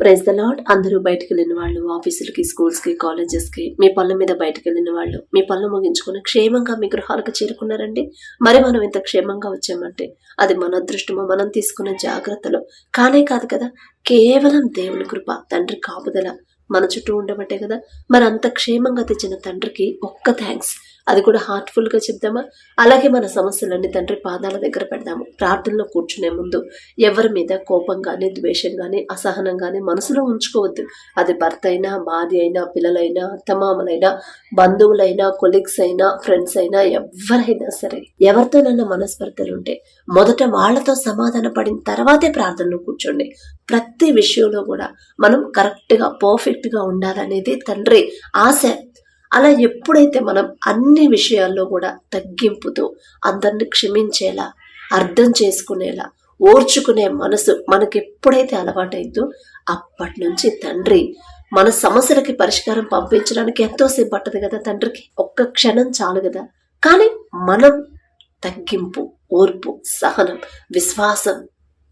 Praise the lord అందరూ బయటకు వెళ్ళిన వాళ్ళు ఆఫీసులకి స్కూల్స్కి కాలేజెస్కి మీ పనుల మీద బయటకు వెళ్ళిన వాళ్ళు మీ పనులు ముగించుకుని క్షేమంగా మీ గృహాలకు చేరుకున్నారండి. మరి మనం ఇంత క్షేమంగా వచ్చామంటే అది మన అదృష్టమో మనం తీసుకున్న జాగ్రత్తలు. కానే కాదు కదా కేవలం దేవుని కృప తండ్రి కాపుదల మన చుట్టూ ఉండబట్టే కదా. మరి అంత క్షేమంగా తెచ్చిన తండ్రికి ఒక్క థ్యాంక్స్ అది కూడా హార్ట్ఫుల్గా చెప్దామా? అలాగే మన సమస్యలన్నీ తండ్రి పాదాల దగ్గర పెడదాము. ప్రార్థనలో కూర్చునే ముందు ఎవరి మీద కోపం కానీ ద్వేషం కానీ అసహనం కానీ మనసులో ఉంచుకోవద్దు. అది భర్త అయినా భార్య అయినా పిల్లలైనా అత్తమామలైనా బంధువులైనా కొలీగ్స్ అయినా ఫ్రెండ్స్ అయినా ఎవరైనా సరే ఎవరితోనైనా మనస్పర్ధలు ఉంటే మొదట వాళ్ళతో సమాధాన పడిన తర్వాతే ప్రార్థనలో కూర్చోండి. ప్రతి విషయంలో కూడా మనం కరెక్ట్గా పర్ఫెక్ట్గా ఉండాలనేది తండ్రి ఆశ. అలా ఎప్పుడైతే మనం అన్ని విషయాల్లో కూడా తగ్గింపుతో అందరిని క్షమించేలా అర్థం చేసుకునేలా ఓర్చుకునే మనసు మనకి ఎప్పుడైతే అలవాటైందో అప్పటి నుంచి తండ్రి మన సమస్యలకి పరిష్కారం పంపించడానికి ఎంతోసేపు పట్టదు కదా తండ్రికి. ఒక్క క్షణం చాలు కదా. కానీ మనం తగ్గింపు ఓర్పు సహనం విశ్వాసం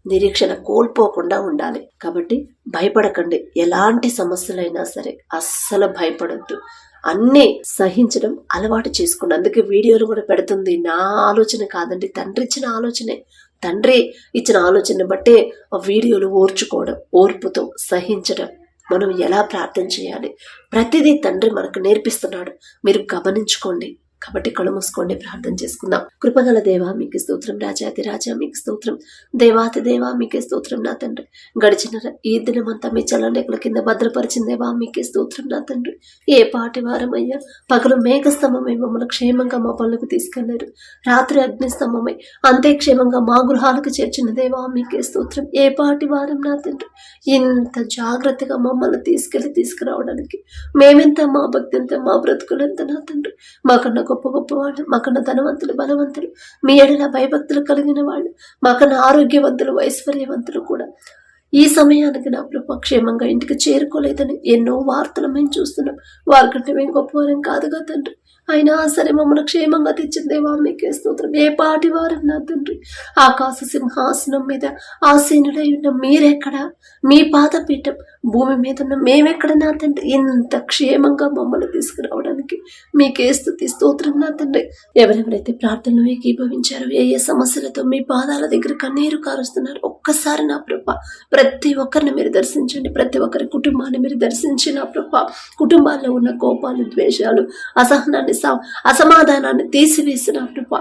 నిరీక్షణ కోల్పోకుండా ఉండాలి. కాబట్టి భయపడకండి. ఎలాంటి సమస్యలైనా సరే అస్సలు భయపడద్దు. అన్నీ సహించడం అలవాటు చేసుకుని అందుకే వీడియోలు కూడా పెడుతుంది. నా ఆలోచన కాదండి తండ్రి ఇచ్చిన ఆలోచనే. తండ్రి ఇచ్చిన ఆలోచన బట్టే ఆ వీడియోలు ఓర్చుకోవడం ఓర్పుతో సహించడం మనం ఎలా ప్రార్థన చేయాలి? ప్రతిదీ తండ్రి మనకు నేర్పిస్తున్నాడు. మీరు గమనించుకోండి. కాబట్టి కళ్ళు మూసుకోండి ప్రార్థన చేసుకుందాం. కృపగల దేవా మీకు స్తోత్రం రాజాతి రాజా మీకు స్తోత్రం. దేవాతి దేవా మీకే స్తోత్రం నా తండ్రి. గడిచిన ఈ దినమంతా మీ చలనేకుల కింద భద్రపరిచిన దేవా మీకే స్తోత్రం నా తండ్రి. ఏ పాటి వారమయ్యా పగలు మేఘస్తంభమై మమ్మల్ని క్షేమంగా మా పనులకు తీసుకెళ్ళారు. రాత్రి అగ్నిస్తంభమై అంతే క్షేమంగా మా గృహాలకు చేర్చిన దేవా మీకే స్తోత్రం. ఏ పాటి వారం నా తండ్రి? ఇంత జాగ్రత్తగా మమ్మల్ని తీసుకెళ్ళి తీసుకురావడానికి మేమెంత మా భక్తి ఎంత మా బ్రతుకులంత నా తండ్రి? మాకన్నా గొప్ప గొప్ప వాళ్ళు మాకన్నా ధనవంతులు బలవంతులు మీ ఎడల భయభక్తులు కలిగిన వాళ్ళు మాకన్నా ఆరోగ్యవంతులు ఐశ్వర్యవంతులు కూడా. ఈ సమయానికి నా ప్రభు క్షేమంగా ఇంటికి చేరుకోలేదని ఎన్నో వార్తలు మేము చూస్తున్నాం. వారికంటే మేము గొప్పవారం కాదుగా తండ్రి. అయినా సరే మమ్మల్ని క్షేమంగా తెచ్చిందేవా మీకే స్తోత్రం. ఏ పాటి వారన్నా నా తండ్రి? ఆకాశ సింహాసనం మీద ఆసీనుడై ఉన్న మీరెక్కడ? మీ పాదపీఠం భూమి మీద ఉన్న మేమెక్కడ నా తండ్రి? ఇంత క్షేమంగా మమ్మల్ని తీసుకురావడానికి మీకే స్థుతి స్తోత్రం నా తండ్రి. ఎవరెవరైతే ప్రార్థనలు ఏకీభవించారో ఏ ఏ సమస్యలతో మీ పాదాల దగ్గర కన్నీరు కారుస్తున్నారు ఒక్కసారి నా ప్రభ ప్రతి ఒక్కరిని మీరు దర్శించండి ప్రతి ఒక్కరి కుటుంబాన్ని మీరు దర్శించి నా ప్రభ కుటుంబాల్లో ఉన్న కోపాలు ద్వేషాలు అసహనాన్ని స- అసమాధానాన్ని తీసివేసిన ప్రభ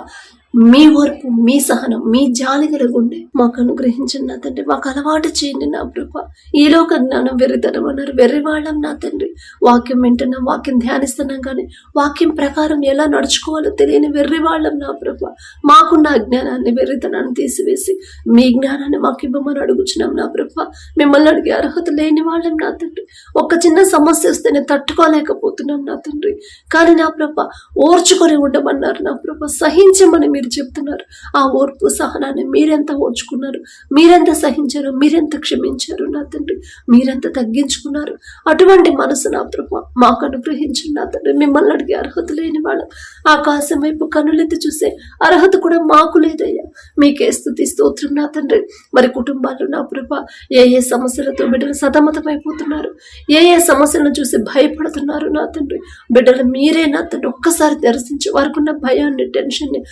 మీ ఓర్పు మీ సహనం మీ జాలి గుండె మాకు అనుగ్రహించండి నా తండ్రి. మాకు అలవాటు చేయండి నా ప్రభ. ఈ లోక జ్ఞానం వెర్రితనం అన్నారు. వెర్రి వాళ్ళం నా తండ్రి. వాక్యం వింటున్నాం వాక్యం ధ్యానిస్తున్నాం కానీ వాక్యం ప్రకారం ఎలా నడుచుకోవాలో తెలియని వెర్రి వాళ్ళం నా ప్రభ. మాకున్న అజ్ఞానాన్ని వెర్రితనాన్ని తీసివేసి మీ జ్ఞానాన్ని మాకు ఇవ్వమని అడుగుచున్నాం నా ప్రభ. మిమ్మల్ని అడిగే అర్హత లేని వాళ్ళం నా తండ్రి. ఒక చిన్న సమస్య వస్తేనే తట్టుకోలేకపోతున్నాం నా తండ్రి. కానీ నా ప్రభ ఓర్చుకొని ఉండమన్నారు నా ప్రభ. సహించమని మీరు చెప్తున్నారు. ఆ ఓర్పు సహనాన్ని మీరెంత ఓర్చుకున్నారు? మీరెంత సహించారు మీరెంత క్షమించారు నా తండ్రి? మీరెంత తగ్గించుకున్నారు? అటువంటి మనసు నా ప్రభు మాకు అనుగ్రహించండి నా తండ్రి. మిమ్మల్ని అడిగే అర్హత లేని వాళ్ళం. ఆకాశం వైపు కనులెత్తి చూసే అర్హత కూడా మాకు లేదయ్యా. మీకే స్థుతి స్తోత్రం నా తండ్రి. మరి కుటుంబాలు నా ప్రభ ఏ ఏ సమస్యలతో బిడ్డలు సతమతమైపోతున్నారు? ఏ ఏ సమస్యలను చూసి భయపడుతున్నారు నా తండ్రి? బిడ్డలు మీరే నా తండ్రి. ఒక్కసారి దర్శించి వారికి ఉన్న భయాన్ని టెన్షన్ని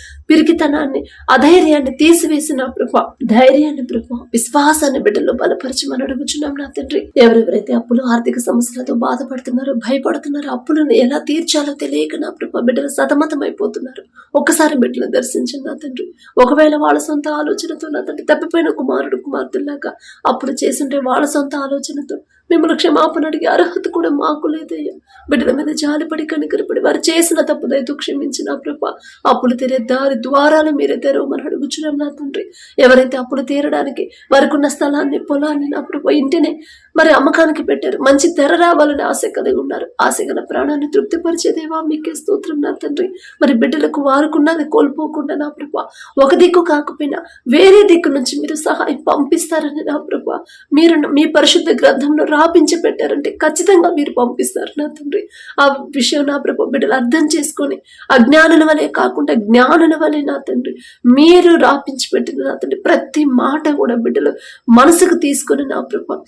పిరికితనాన్ని అధైర్యాన్ని తీసివేసిన నా ధైర్యాన్ని ప్రభ విశ్వాసాన్ని బిడ్డలు బలపరచమని అడుగుచున్నాం నా తండ్రి. ఎవరెవరైతే అప్పులు ఆర్థిక సమస్యలతో బాధపడుతున్నారో భయపడుతున్నారో అప్పులను ఎలా తీర్చాలో తెలియక నా ప్రభ బిడ్డలు సతమతమైపోతున్నారు. ఒక్కసారి బిడ్డలు దర్శించండి నా తండ్రి. ఒకవేళ వాళ్ళ సొంత ఆలోచనతో నా తండ్రి తప్పిపోయిన కుమారుడు కుమార్తెలాగా అప్పుడు చేసింటే వాళ్ళ సొంత ఆలోచనతో మిమ్మల్ని క్షమాపణ అడిగే అర్హత కూడా మాకు లేదయ్యా. బిడ్డల మీద జాలిపడి కనికరపడి వారు చేసిన తప్పుదైతే క్షమించిన ప్రభ. అప్పులు తీరే దారి ద్వారాలు మీరే తెరవమని అడుగుచున్నాం నా తండ్రి. ఎవరైతే అప్పులు తీరడానికి వారికున్న స్థలాన్ని పొలాన్ని నా ప్రభ ఇంటిని మరి అమ్మకానికి పెట్టారు మంచి తెర రావాలని ఆశ కలిగి ఉన్నారు. ఆశ గల ప్రాణాన్ని తృప్తిపరిచేదేవా మీకే స్తోత్రం నా తండ్రి. మరి బిడ్డలకు వారుకున్నది కోల్పోకుండా నా ప్రభ ఒక దిక్కు కాకపోయినా వేరే దిక్కు నుంచి మీరు సహాయం పంపిస్తారని నా ప్రభ. మీరు మీ పరిశుద్ధ గ్రంథంలో రాపించి పెట్టారంటే ఖచ్చితంగా మీరు పంపిస్తారు నా తండ్రి. ఆ విషయం నా ప్రభ బిడ్డలు అర్థం చేసుకొని అజ్ఞానుల వలె కాకుండా జ్ఞానుల వలె నా తండ్రి. మీరు రాపించి పెట్టిన నా తండ్రి ప్రతి మాట కూడా బిడ్డలు మనసుకు తీసుకొని నా ప్రభు.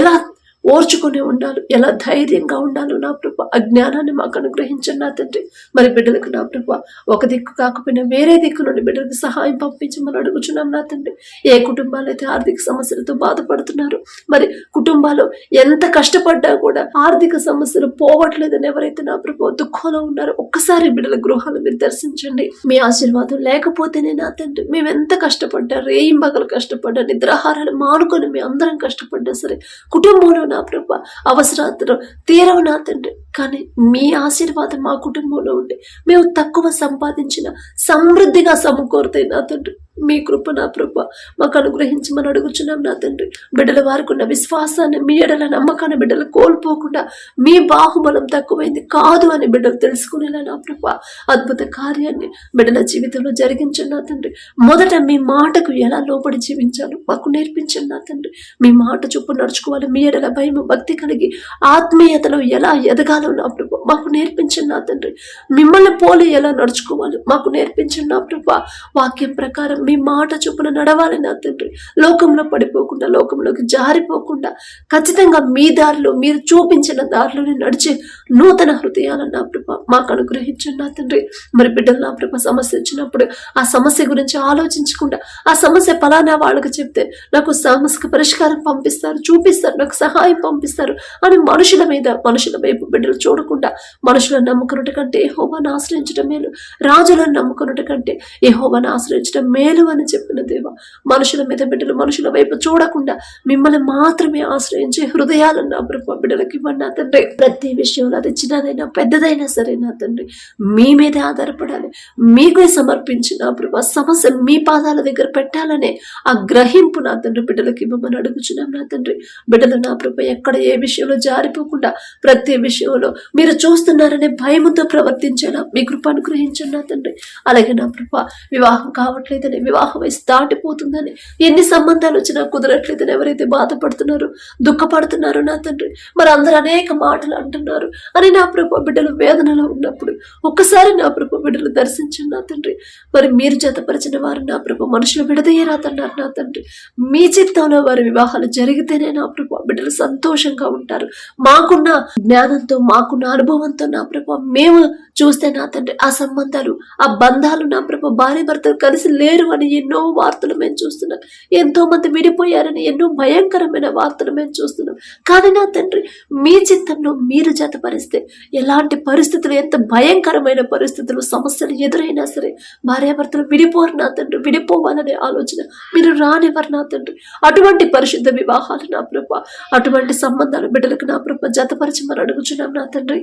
ఎలా ఓర్చుకొని ఉండాలి. ఎలా ధైర్యంగా ఉండాలో నా ప్రభ. అజ్ఞానాన్ని మాకు అనుగ్రహించండి నా తండ్రి. మరి బిడ్డలకు నా ప్రభు. ఒక దిక్కు కాకపోయినా వేరే దిక్కు నుండి బిడ్డలకు సహాయం పంపించమని అడుగుచున్నాం నా తండ్రి. ఏ కుటుంబాలు అయితే ఆర్థిక సమస్యలతో బాధపడుతున్నారు మరి కుటుంబాలు ఎంత కష్టపడ్డా కూడా ఆర్థిక సమస్యలు పోవట్లేదని ఎవరైతే నా ప్రభు దుఃఖంలో ఉన్నారో ఒక్కసారి బిడ్డల గృహాలు మీరు దర్శించండి. మీ ఆశీర్వాదం లేకపోతేనే నా తండ్రి. మేము ఎంత కష్టపడ్డా రేయింబగలు కష్టపడ్డా నిద్రాహారాలు మానుకొని మేము అందరం కష్టపడ్డా సరే కుటుంబంలో నా ప్రభ. అవసరాలు తీరవు నా తండ్రి. కానీ మీ ఆశీర్వాదం మా కుటుంబంలో ఉండి మేము తక్కువ సంపాదించిన సమృద్ధిగా సమకూరుతాయి నా తండ్రి. మీ కృప నా ప్రభ. మాకు అనుగ్రహించమని అడుగుచున్నాం నా తండ్రి. బిడ్డల వారికున్న విశ్వాసాన్ని మీ ఎడల నమ్మకాన్ని బిడ్డలు కోల్పోకుండా మీ బాహుబలం తక్కువైంది కాదు అని బిడ్డలు తెలుసుకునేలా నా ప్రభ. అద్భుత కార్యాన్ని బిడ్డల జీవితంలో జరిగించండి నా తండ్రి. మొదట మీ మాటకు ఎలా లోపడి జీవించాలో మాకు నేర్పించండి నా తండ్రి. మీ మాట చొప్పు నడుచుకోవాలి మీ ఎడల భయం భక్తి కలిగి ఆత్మీయతలో ఎలా ఎదగాలో నా ప్రభు మాకు నేర్పించండి నా తండ్రి. మిమ్మల్ని పోలి ఎలా నడుచుకోవాలి మాకు నేర్పించండి నా ప్రభు. వాక్యం ప్రకారం మీ మాట చొప్పున నడవాలి నా తండ్రి. లోకంలో పడిపోకుండా లోకంలోకి జారిపోకుండా ఖచ్చితంగా మీ దారిలో మీరు చూపించిన దారిలోనే నడిచే నూతన హృదయాలను నా ప్రభ మాకు అనుగ్రహించండి నా తండ్రి. మరి బిడ్డలు నా ప్రభ సమస్య వచ్చినప్పుడు ఆ సమస్య గురించి ఆలోచించకుండా ఆ సమస్య పలానా వాళ్ళకి చెప్తే నాకు సమస్యకు పరిష్కారం పంపిస్తారు చూపిస్తారు నాకు సహాయం పంపిస్తారు అని మనుషుల మీద మనుషుల వైపు బిడ్డలు చూడకుండా మనుషులను నమ్ముకున్నట్టు కంటే హోవాను ఆశ్రయించడం మేలు రాజులను నమ్ముకున్నట్టు కంటే యెహోవాను ఆశ్రయించడం మేలు అని చెప్పిన దేవ మనుషుల మీద బిడ్డలు మనుషుల వైపు చూడకుండా మిమ్మల్ని మాత్రమే ఆశ్రయించే హృదయాలను నా ప్రభ బిడ్డలకి ఇవ్వండి నా తండ్రి. ప్రతి విషయంలో అది చిన్నదైనా పెద్దదైనా సరే నా తండ్రి. మీ మీదే ఆధారపడాలి. మీకే సమర్పించిన ప్రభా సమస్య మీ పాదాల దగ్గర పెట్టాలనే ఆ గ్రహింపు నా తండ్రి బిడ్డలకి ఇవ్వమని అడుగుచున్నాం నా తండ్రి. బిడ్డలు నా ప్రభ ఎక్కడ ఏ విషయంలో జారిపోకుండా ప్రతి విషయంలో మీరు చూస్తున్నారనే భయముతో ప్రవర్తించేలా మీ కృప అనుగ్రహించండి నా తండ్రి. అలాగే నా కృప వివాహం కావట్లేదని వివాహం వయసు దాటిపోతుందని ఎన్ని సంబంధాలు వచ్చినా కుదరట్లేదని ఎవరైతే బాధపడుతున్నారో దుఃఖపడుతున్నారో నా తండ్రి. మరి అందరూ అనేక మాటలు అంటున్నారు. అని నా ప్రభు బిడ్డలు వేదనలో ఉన్నప్పుడు ఒక్కసారి నా ప్రభు బిడ్డలు దర్శించండి నా తండ్రి. మరి మీరు జతపరిచిన వారు నా ప్రభు మనుషులు విడదీయరాదన్నారు నా తండ్రి. మీ చిత్తంలో వారి వివాహాలు జరిగితేనే నా ప్రభు బిడ్డలు సంతోషంగా ఉంటారు. మాకున్న జ్ఞానంతో మాకున్న అనుభవంతో నా ప్రభు మేము చూస్తే నా తండ్రి ఆ సంబంధాలు ఆ బంధాలు నా ప్రభు భార్య భర్తలు కలిసి లేరు అని ఎన్నో వార్తలు మేము చూస్తున్నాం. ఎంతో మంది విడిపోయారని ఎన్నో భయంకరమైన వార్తలు మేము చూస్తున్నాం. కానీ నా తండ్రి మీ చిత్తంలో మీరు జతపరిస్తే ఎలాంటి పరిస్థితులు ఎంత భయంకరమైన పరిస్థితులు సమస్యలు ఎదురైనా సరే భార్యాభర్తలు విడిపోరు నా తండ్రి విడిపోవాలనే ఆలోచన మీరు రానివ్వరు నా తండ్రి. అటువంటి పరిశుద్ధ వివాహాలు నా ప్రభ అటువంటి సంబంధాలు బిడ్డలకు నా ప్రభ జతపరచమని అడుగుచున్నాం నా తండ్రి.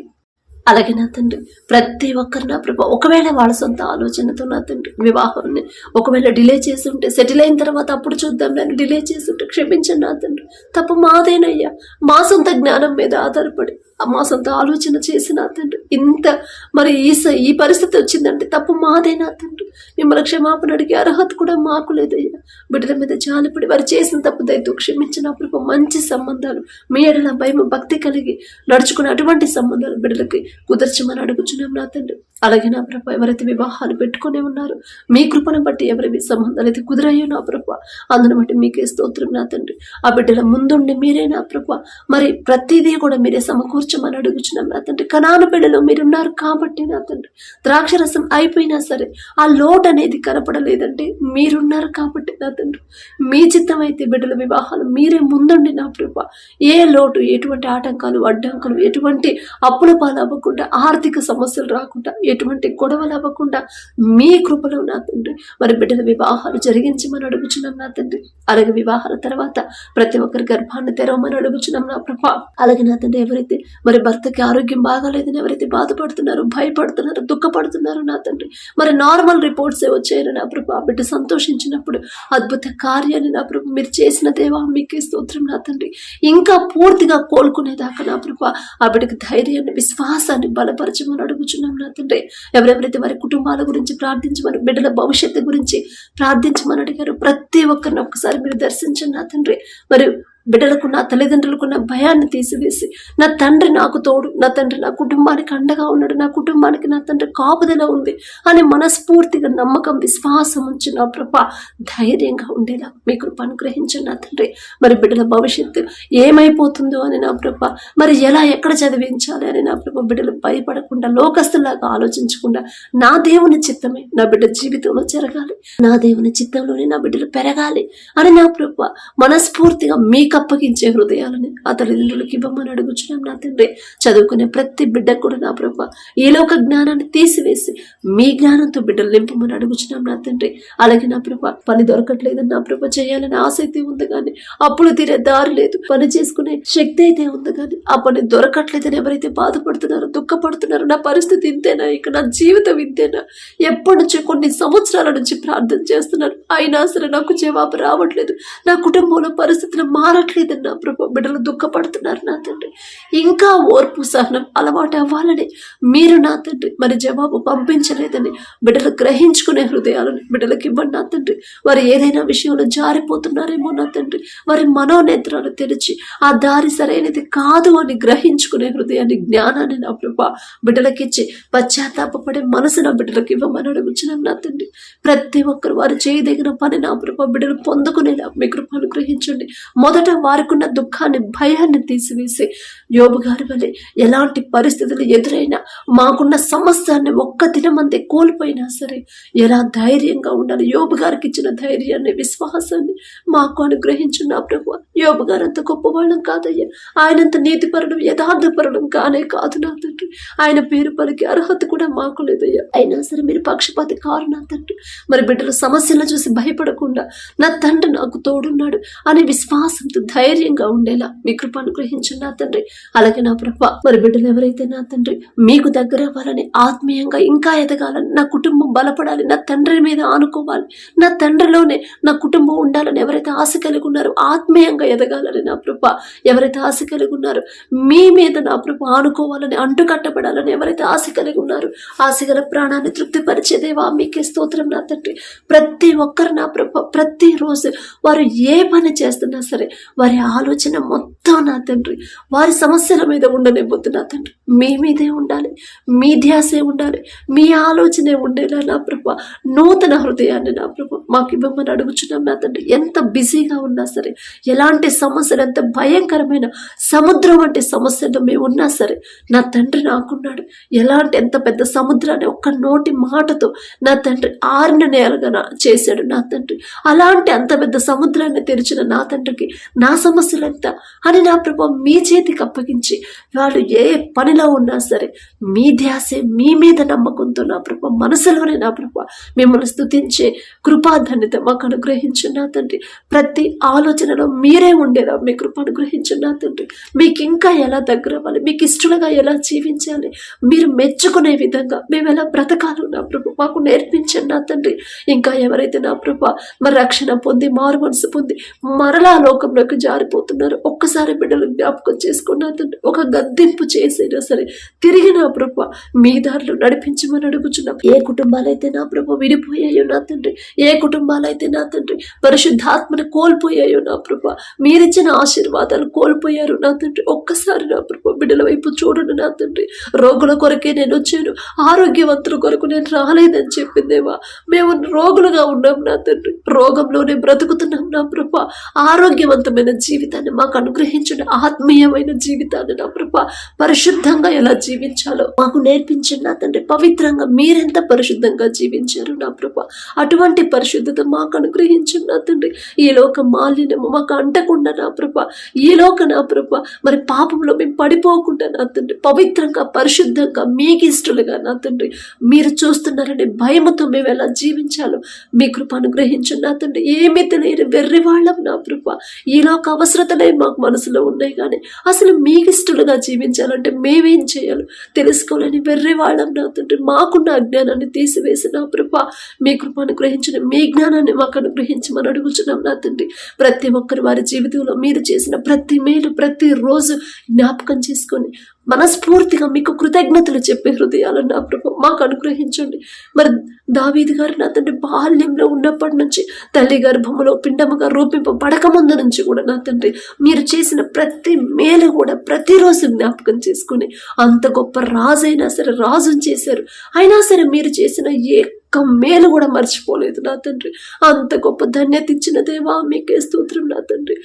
అలాగే నా తండ్రి ప్రతి ఒక్కరు నా ప్రభా ఒకవేళ వాళ్ళ సొంత ఆలోచనతో నా తండ్రి వివాహాన్ని ఒకవేళ డిలే చేసి ఉంటే సెటిల్ అయిన తర్వాత అప్పుడు చూద్దాం నేను డిలే చేసి ఉంటే క్షమించండి నా తండ్రి. తప్ప మాదేనయ్యా మా సొంత జ్ఞానం మీద ఆధారపడి మా సొంత ఆలోచన చేసిన తండ్రి ఇంత మరి ఈ స- ఈ పరిస్థితి వచ్చిందంటే తప్పు మాదేనా తండ్రి మిమ్మల్ని క్షమాపణ అడిగే అర్హత కూడా మాకు లేదయ్యా. బిడ్డల మీద జాలిపడి వారు చేసిన తప్పు దయతో క్షమించినప్పుడు మంచి సంబంధాలు మీ ఎడల భయం భక్తి కలిగి నడుచుకునే అటువంటి సంబంధాలు బిడ్డలకి కుదర్చమని అడుగుచున్నాం నా తండ్రి. అలాగే నా ప్రభ ఎవరైతే వివాహాలు పెట్టుకునే ఉన్నారో మీ కృపను బట్టి ఎవరి సంబంధాలు అయితే కుదిరయ్యో నా ప్రభ అందుని బట్టి మీకే స్తోత్రం నా తండ్రి. ఆ బిడ్డల ముందుండి మీరే నా ప్రభ మరి ప్రతిదీ కూడా మీరే కూర్చోమని అడుగుచున్నాం నా తండ్రి. కనాన బిడ్డలో మీరున్నారు కాబట్టి నా తండ్రి. ద్రాక్షరసం అయిపోయినా సరే ఆ లోటు అనేది కనపడలేదంటే మీరున్నారు కాబట్టి నా తండ్రి. మీ చిత్తం అయితే బిడ్డల వివాహాలు మీరే ముందుండి నా ప్రభ. ఏ లోటు ఎటువంటి ఆటంకాలు అడ్డంకులు ఎటువంటి అప్పుల పాలు అవ్వకుండా ఆర్థిక సమస్యలు రాకుండా ఎటువంటి గొడవలు అవ్వకుండా మీ కృపలో నా తండ్రి. మరి బిడ్డల వివాహాలు జరిగించమని అడుగుచున్నాం నా తండ్రి. అలాగే వివాహాల తర్వాత ప్రతి ఒక్కరి గర్భాన్ని తెరవమని అడుగుచున్నాం నా ప్రభా. అలాగే నా తండ్రి ఎవరైతే మరి భర్తకి ఆరోగ్యం బాగాలేదని ఎవరైతే బాధపడుతున్నారో భయపడుతున్నారో దుఃఖపడుతున్నారు నా తండ్రి మరి నార్మల్ రిపోర్ట్స్ వచ్చాయని నా ప్రభు ఆ బిడ్డ సంతోషించినప్పుడు అద్భుత కార్యాన్ని నా ప్రభు మీరు చేసిన దేవా మీకే స్తోత్రం నా తండ్రి. ఇంకా పూర్తిగా కోలుకునేదాకా నా ప్రభు ఆ బిడ్డకి ధైర్యాన్ని విశ్వాసాన్ని బలపరచమని అడుగుచున్నాం నా తండ్రి. ఎవరెవరైతే వారి కుటుంబాల గురించి ప్రార్థించమని బిడ్డల భవిష్యత్తు గురించి ప్రార్థించమని అడిగారు ప్రతి ఒక్కరిని ఒక్కసారి మీరు దర్శించండి నా తండ్రి. మరి బిడ్డలకు నా తల్లిదండ్రులకు నా భయాన్ని తీసివేసి నా తండ్రి నాకు తోడు నా తండ్రి నా కుటుంబానికి అండగా ఉన్నాడు నా కుటుంబానికి నా తండ్రి కాపుదల ఉంది అని మనస్ఫూర్తిగా నమ్మకం విశ్వాసం ఉంచి నా ప్రభ ధైర్యంగా ఉండేలా మీ కృప అనుగ్రహించండి నా తండ్రి. మరి బిడ్డల భవిష్యత్తు ఏమైపోతుందో అని నా ప్రభ మరి ఎలా ఎక్కడ చదివించాలి అని నా ప్రభ బిడ్డలు భయపడకుండా లోకస్తులాగా ఆలోచించకుండా నా దేవుని చిత్తమే నా బిడ్డ జీవితంలో జరగాలి. నా దేవుని చిత్తంలోనే నా బిడ్డలు పెరగాలి అని నా ప్రభ మనస్ఫూర్తిగా మీకు అప్పగించే హృదయాలని అతడి తల్లిదండ్రులకి ఇవ్వమని అడుగుచున్నాం నా తండ్రి. చదువుకునే ప్రతి బిడ్డకు కూడా నా ప్రభు. ఈ లోక జ్ఞానాన్ని తీసివేసి మీ జ్ఞానంతో బిడ్డలు నింపమని అడుగుచున్నాం నా తండ్రి. అలాగే నా ప్రభు పని దొరకట్లేదని నా ప్రభు చేయాలని ఆసక్తి ఉంది కానీ అప్పులు తీరే దారి లేదు. పని చేసుకునే శక్తి అయితే ఉంది కానీ ఆ పని దొరకట్లేదని ఎవరైతే బాధపడుతున్నారో దుఃఖపడుతున్నారో నా పరిస్థితి ఇంతేనా? ఇక నా జీవితం ఇంతేనా? ఎప్పటి నుంచి కొన్ని సంవత్సరాల నుంచి ప్రార్థన చేస్తున్నాను అయినా సరే నాకు జవాబు రావట్లేదు. నా కుటుంబంలో పరిస్థితులు మారట్లేదని నా ప్రభా బిడ్డలు దుఃఖపడుతున్నారు నా తండ్రి. ఇంకా ఓర్పు సహనం అలవాటు అవ్వాలని మీరు నా తండ్రి మరి జవాబు పంపించలేదని బిడ్డలు గ్రహించుకునే హృదయాలను బిడ్డలకు ఇవ్వండి నా తండ్రి. వారు ఏదైనా విషయంలో జారిపోతున్నారేమో నా తండ్రి. వారి మనోనేత్రాలు తెరిచి ఆ దారి సరైనది కాదు అని గ్రహించుకునే హృదయాన్ని జ్ఞానాన్ని నా ప్రభా బిడ్డలకిచ్చి పశ్చాత్తాపడే మనసు నా బిడ్డలకు ఇవ్వమని అడుగుచున్నాం నా తండ్రి. ప్రతి ఒక్కరు వారు చేయదగిన పని నా ప్రభా బిడ్డలు పొందుకునేలా మీ కృప అనుగ్రహించండి మొదట వారికున్న దుఃఖాన్ని భయాన్ని తీసివేసి యోబు గారి వలె ఎలాంటి పరిస్థితులు ఎదురైనా మాకున్న సమస్యాన్ని ఒక్క దినమంతే కోల్పోయినా సరే ఎలా ధైర్యంగా ఉండాలి? యోబు గారికి ఇచ్చిన ధైర్యాన్ని విశ్వాసాన్ని మాకు అనుగ్రహించున్న ప్రభు యోబు గారు అంత గొప్పవాళ్ళం కాదయ్యా. ఆయనంత నీతిపరుడు యథార్థపరుడు కానే కాదు నా తండ్రి. ఆయన పేరు పలికి అర్హత కూడా మాకు లేదయ్యా. అయినా సరే మీరు పక్షపాతి కారు నా తండ్రి? మరి బిడ్డల సమస్యలను చూసి భయపడకుండా నా తండ్రి నాకు తోడున్నాడు అనే విశ్వాసంతో ధైర్యంగా ఉండేలా మీ కృప అనుగ్రహించండి నా తండ్రి. అలాగే నా ప్రభ మరి బిడ్డలు ఎవరైతే నా తండ్రి మీకు దగ్గర అవ్వాలని ఆత్మీయంగా ఇంకా ఎదగాలని నా కుటుంబం బలపడాలి నా తండ్రి మీద ఆనుకోవాలి నా తండ్రిలోనే నా కుటుంబం ఉండాలని ఎవరైతే ఆశ కలిగి ఉన్నారో ఆత్మీయంగా ఎదగాలని నా ప్రభ ఎవరైతే ఆశ కలిగి ఉన్నారో మీ మీద నా ప్రభ ఆనుకోవాలని అంటుకట్టబడాలని ఎవరైతే ఆశ కలిగి ఉన్నారో ఆశ గల ప్రాణాన్ని తృప్తిపరిచేదేవా మీకే స్తోత్రం నా తండ్రి. ప్రతి ఒక్కరు నా ప్రభ ప్రతిరోజు వారు ఏ పని చేస్తున్నా సరే వారి ఆలోచన మొత్తం నా తండ్రి. వారి సమస్యల మీద ఉండనివ్వద్దు నా తండ్రి. మీ మీదే ఉండాలి. మీ ధ్యాసే ఉండాలి. మీ ఆలోచనే ఉండేలా నా ప్రభ. నూతన హృదయాన్ని నా ప్రభ. మాకు ఇవ్వమని అడుగుచున్నాం నా తండ్రి. ఎంత బిజీగా ఉన్నా సరే ఎలాంటి సమస్యలు ఎంత భయంకరమైన సముద్రం వంటి సమస్యలు మేము ఉన్నా సరే నా తండ్రి నాకున్నాడు. ఎలాంటి ఎంత పెద్ద సముద్రాన్ని ఒక్క నోటి మాటతో నా తండ్రి ఆరిన నేలగా చేశాడు నా తండ్రి. అలాంటి అంత పెద్ద సముద్రాన్ని తెరిచిన నా తండ్రికి నా సమస్యలు ఎంత అని నా ప్రభు మీ చేతికి అప్పగించి వాళ్ళు ఏ పనిలో ఉన్నా సరే మీ ధ్యాసే మీ మీద నమ్మకంతో నా ప్రభు మనసులోనే నా ప్రభు మిమ్మల్ని స్థుతించే కృపాధన్యత మాకు అనుగ్రహించు నా తండ్రి. ప్రతి ఆలోచనలో మీరే ఉండేలా మీ కృప అనుగ్రహించు నా తండ్రి. మీకు ఇంకా ఎలా దగ్గర అవ్వాలి? మీకు ఇష్టలుగా ఎలా జీవించాలి? మీరు మెచ్చుకునే విధంగా మేము ఎలా బ్రతకాలి నా ప్రభు మాకు నేర్పించండి నా తండ్రి. ఇంకా ఎవరైతే నా ప్రభు మరి రక్షణ పొంది మారు మనసు పొంది మరలా లోకంలోకి జారిపోతున్నారు. ఒక్కసారి బిడ్డలు జ్ఞాపకం చేసుకున్న తండ్రి ఒక గద్దింపు చేసైనా సరే తిరిగి నా ప్రభ మీ దారిలో నడిపించమని అడుగుచున్నాం. ఏ కుటుంబాలైతే నా ప్రభ విడిపోయాయో నా తండ్రి ఏ కుటుంబాలైతే నా తండ్రి పరిశుద్ధాత్మను కోల్పోయాయో నా ప్రభ మీరిచ్చిన ఆశీర్వాదాలు కోల్పోయారు నా తండ్రి. ఒక్కసారి నా ప్రభ బిడ్డల వైపు చూడండి నా తండ్రి. రోగుల కొరకే నేను వచ్చాను. ఆరోగ్యవంతుల కొరకు నేను రాలేదని చెప్పిందేవా మేము రోగులుగా ఉన్నాం నా తండ్రి. రోగంలోనే బ్రతుకుతున్నాం నా ప్రభ. పరిశుద్ధమైన జీవితాన్ని మాకు అనుగ్రహించండి ఆత్మీయమైన జీవితాన్ని నా ప్రభ పరిశుద్ధంగా ఎలా జీవించాలో మాకు నేర్పించండి నా తండ్రి పవిత్రంగా మీరెంత పరిశుద్ధంగా జీవించారు నా ప్రభ అటువంటి పరిశుద్ధత మాకు అనుగ్రహించండి నా తండ్రి. ఈ లోక మాలిన్యము మాకు అంటకుండా నా ప్రభ ఈ లోక నా ప్రభ మరి పాపంలో మేము పడిపోకుండా నా తండ్రి పవిత్రంగా పరిశుద్ధంగా మీకు ఇష్టలుగా నా తండ్రి మీరు చూస్తున్నారనే భయముతో మేము ఎలా జీవించాలో మీ కృప అనుగ్రహించండి నా తండ్రి. ఏమి తెలియని వెర్రి వాళ్ళం నా కృప ఇలాక అవసరతలే మాకు మనసులో ఉన్నాయి కానీ అసలు మీకు ఇష్టలుగా జీవించాలంటే మేమేం చేయాలో? తెలుసుకోలేని వెర్రి వాళ్ళం నాతుంటే మాకున్న అజ్ఞానాన్ని తీసివేసి నా కృప మీ కృప అనుగ్రహించిన మీ మీ జ్ఞానాన్ని మాకు అనుగ్రహించమని అడుగుచున్నాం నా తండ్రి. ప్రతి ఒక్కరు వారి జీవితంలో మీరు చేసిన ప్రతి మేలు ప్రతి రోజు జ్ఞాపకం చేసుకొని మనస్ఫూర్తిగా మీకు కృతజ్ఞతలు చెప్పే హృదయాలను నా ప్రభు మాకు అనుగ్రహించండి. మరి దావీది గారు నా తండ్రి బాల్యంలో ఉన్నప్పటి నుంచి తల్లి గర్భములో పిండముగా రూపింపబడక ముందు నుంచి కూడా నా తండ్రి మీరు చేసిన ప్రతి మేలు కూడా ప్రతిరోజు జ్ఞాపకం చేసుకుని అంత గొప్ప రాజు అయినా సరే రాజుని చేశారు. అయినా సరే మీరు చేసిన ఏ ఒక్క మేలు కూడా మర్చిపోలేదు నా తండ్రి. అంత గొప్ప ధన్యత ఇచ్చిన దేవా మీకే స్తోత్రం నా తండ్రి.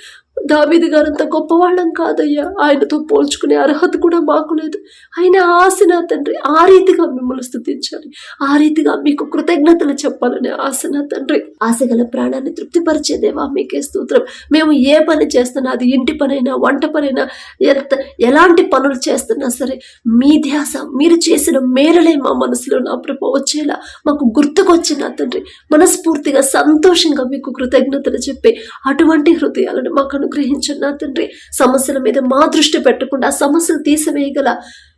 దావీది గారు అంత గొప్పవాళ్ళం కాదయ్యా. ఆయనతో పోల్చుకునే అర్హత కూడా మాకు లేదు. ఆయన ఆశ నా తండ్రి. ఆ రీతిగా మిమ్మల్ని స్థుతించాలి. ఆ రీతిగా మీకు కృతజ్ఞతలు చెప్పాలనే ఆశ నా తండ్రి. ఆశ గల ప్రాణాన్ని తృప్తిపరిచేదేవా మీకే స్తోత్రం. మేము ఏ పని చేస్తున్నా అది ఇంటి పనైనా వంట పనైనా ఎంత ఎలాంటి పనులు చేస్తున్నా సరే మీ ధ్యాస మీరు చేసిన మేలులే మా మనసులో నా ప్రభు వచ్చేలా మాకు గుర్తుకొచ్చి నా తండ్రి. మనస్ఫూర్తిగా సంతోషంగా మీకు కృతజ్ఞతలు చెప్పే అటువంటి హృదయాలను మాకు అనుగ్రహించండి నా తండ్రి. సమస్యల మీద మా దృష్టి పెట్టకుండా సమస్యలు తీసివేయగల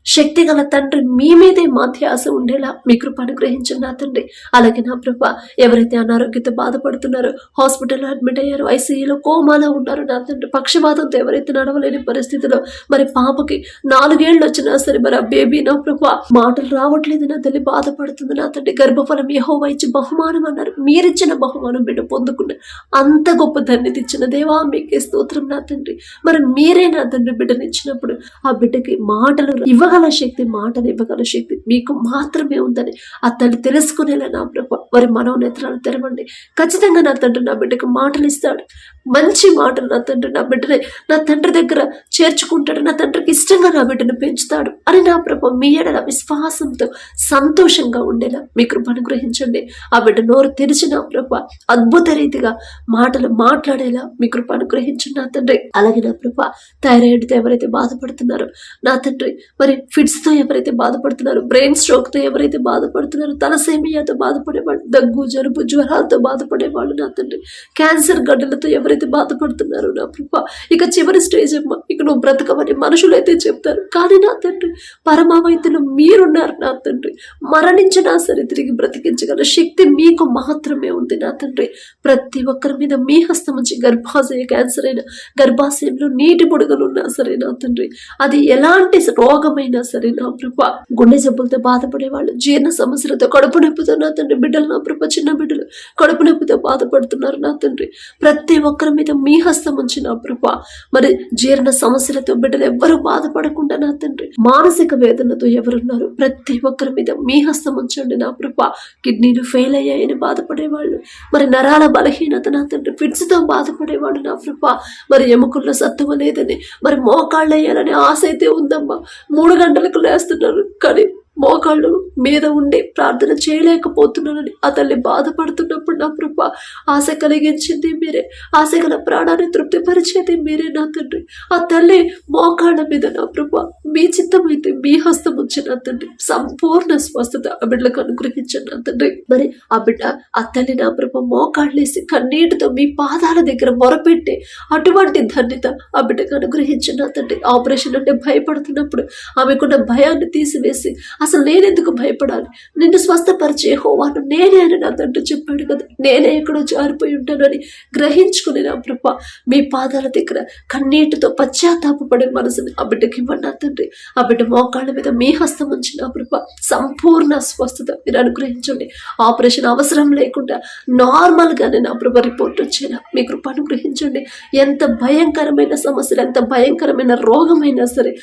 శక్తి గల తండ్రి మీ మీదే మా ధ్యాస ఉండేలా మీ కృప అనుగ్రహించండి నా తండ్రి. అలాగే నా ప్రభ ఎవరైతే అనారోగ్యంతో బాధపడుతున్నారో హాస్పిటల్లో అడ్మిట్ అయ్యారో ఐసీయూలో కోమాలో ఉన్నారో నా తండ్రి పక్షవాతంతో ఎవరైతే నడవలేని పరిస్థితిలో మరి పాపకి నాలుగేళ్ళు వచ్చినా సరే మరి ఆ బేబీ నా ప్రభ మాటలు రావట్లేదు నా తల్లి బాధపడుతుంది నా తండ్రి. గర్భఫలం యహోవా ఇచ్చి బహుమానం అన్నారు. మీరిచ్చిన బహుమానం బిడ్డ పొందుకున్న అంత గొప్ప ధన్యత ఇచ్చిన దేవా మీకే స్తోత్రం నా తండ్రి. మరి మీరే నా తండ్రి బిడ్డనిచ్చినప్పుడు ఆ బిడ్డకి మాటలు ఇవ్వ ఇవ్వగల శక్తి మాటలు ఇవ్వగల శక్తి మీకు మాత్రమే ఉందని ఆ తల్లి తెలుసుకునేలా నా ప్రభు. వారి మనోనేత్రాలు తెరవండి. ఖచ్చితంగా నా తండ్రి నా బిడ్డకు మాటలు ఇస్తాడు. మంచి మాటలు నా తండ్రి నా బిడ్డని నా తండ్రి దగ్గర చేర్చుకుంటాడు నా తండ్రికి ఇష్టంగా నా బిడ్డను పెంచుతాడు. అని నా ప్రభ మీ ఎడల విశ్వాసంతో సంతోషంగా ఉండేలా మీ కృపను గ్రహించండి ఆ బిడ్డ నోరు తెరిచిన ప్రభ అద్భుత రీతిగా మాటలు మాట్లాడేలా మీ కృపను గ్రహించండి నా తండ్రి. అలాగే నా ప్రభ థైరాయిడ్తో ఎవరైతే బాధపడుతున్నారో నా తండ్రి మరి ఫిట్స్తో ఎవరైతే బాధపడుతున్నారో బ్రెయిన్ స్ట్రోక్తో ఎవరైతే బాధపడుతున్నారో తలసేమియాతో బాధపడేవాళ్ళు దగ్గు జలుబు జ్వరాలతో బాధపడేవాళ్ళు నా తండ్రి. క్యాన్సర్ గడ్డలతో ఎవరైతే బాధపడుతున్నారో నా ప్రభా ఇక చివరి స్టేజ్ అమ్మ ఇక నువ్వు బ్రతకమని మనుషులైతే చెప్తారు. కానీ నా తండ్రి పరమావైతులు మీరున్నారు నా తండ్రి. మరణించినా సరే తిరిగి బ్రతికించగల శక్తి మీకు మాత్రమే ఉంది నా తండ్రి. ప్రతి ఒక్కరి మీద మీ హస్తం నుంచి గర్భాశయ క్యాన్సర్ అయినా గర్భాశయంలో నీటి బుడగలు ఉన్నా సరే నా తండ్రి. అది ఎలాంటి రోగమైనా సరే నా ప్రభ గుండె జబ్బులతో బాధపడే వాళ్ళు జీర్ణ సమస్యలతో కడుపు నొప్పితో నా తండ్రి. బిడ్డలు నా ప్రభ చిన్న బిడ్డలు కడుపు నొప్పితో బాధపడుతున్నారు నా తండ్రి. ప్రతి ఒక్కరి మీద మీ హస్తం ఉంచిన నా మరి జీర్ణ సమస్యలతో బిడ్డలు ఎవ్వరు బాధపడకుండా నా తండ్రి మానసిక వేదనతో ఎవరున్నారు? ప్రతి ఒక్కరి మీద మీ హస్తం ఉంచండి నా ప్రభ. కిడ్నీలు ఫెయిల్ అయ్యాయని బాధపడేవాళ్ళు మరి నరాల బలహీనత నా తండ్రి ఫిట్స్తో బాధపడేవాడు నా ప్రభ. మరి ఎముకల్లో సత్తువ లేదని మరి మోకాళ్ళు వేయాలని ఆశ అయితే ఉందమ్మా. మూడు గంటలకు లేస్తున్నారు కానీ మోకాళ్ళు మీద ఉండి ప్రార్థన చేయలేకపోతున్నానని ఆ తల్లి బాధపడుతున్నప్పుడు నా కృప ఆశ కలిగించింది మీరే. ఆశ గల ప్రాణాన్ని తృప్తిపరిచేది మీరే నా తండ్రి. ఆ తల్లి మోకాళ్ళ మీద నా కృప మీ చిత్తమైతే మీ హస్తం వచ్చిన తండ్రి. సంపూర్ణ స్వస్థత ఆ బిడ్డలకు అనుగ్రహించండి నా తండ్రి. మరి ఆ బిడ్డ ఆ తల్లి నా కృప మోకాళ్ళేసి కన్నీటితో మీ పాదాల దగ్గర మొరపెట్టి అటువంటి ధన్యత ఆ బిడ్డకు అనుగ్రహించిన నా తండ్రి. ఆపరేషన్ అంటే భయపడుతున్నప్పుడు ఆమెకున్న భయాన్ని తీసివేసి అసలు నేనెందుకు భయపడాలి? నిన్ను స్వస్థపరిచే హోవాను నేనే అని నా తండ్రి చెప్పాడు కదా. నేనే ఎక్కడో జారిపోయి ఉంటానని గ్రహించుకుని నా ప్రభ మీ పాదాల దగ్గర కన్నీటితో పశ్చాత్తాపడే మనసుని ఆ బిడ్డకి నా తండ్రి. ఆ బిడ్డ మోకాళ్ళ మీద మీ హస్తం ఉంచి నా ప్రభ సంపూర్ణ స్వస్థత మీరు అనుగ్రహించండి. ఆపరేషన్ అవసరం లేకుండా నార్మల్గానే నా ప్రభ రిపోర్ట్ వచ్చేలా మీ కృప అనుగ్రహించండి. ఎంత భయంకరమైన సమస్యలు ఎంత భయంకరమైన రోగమైనా సరే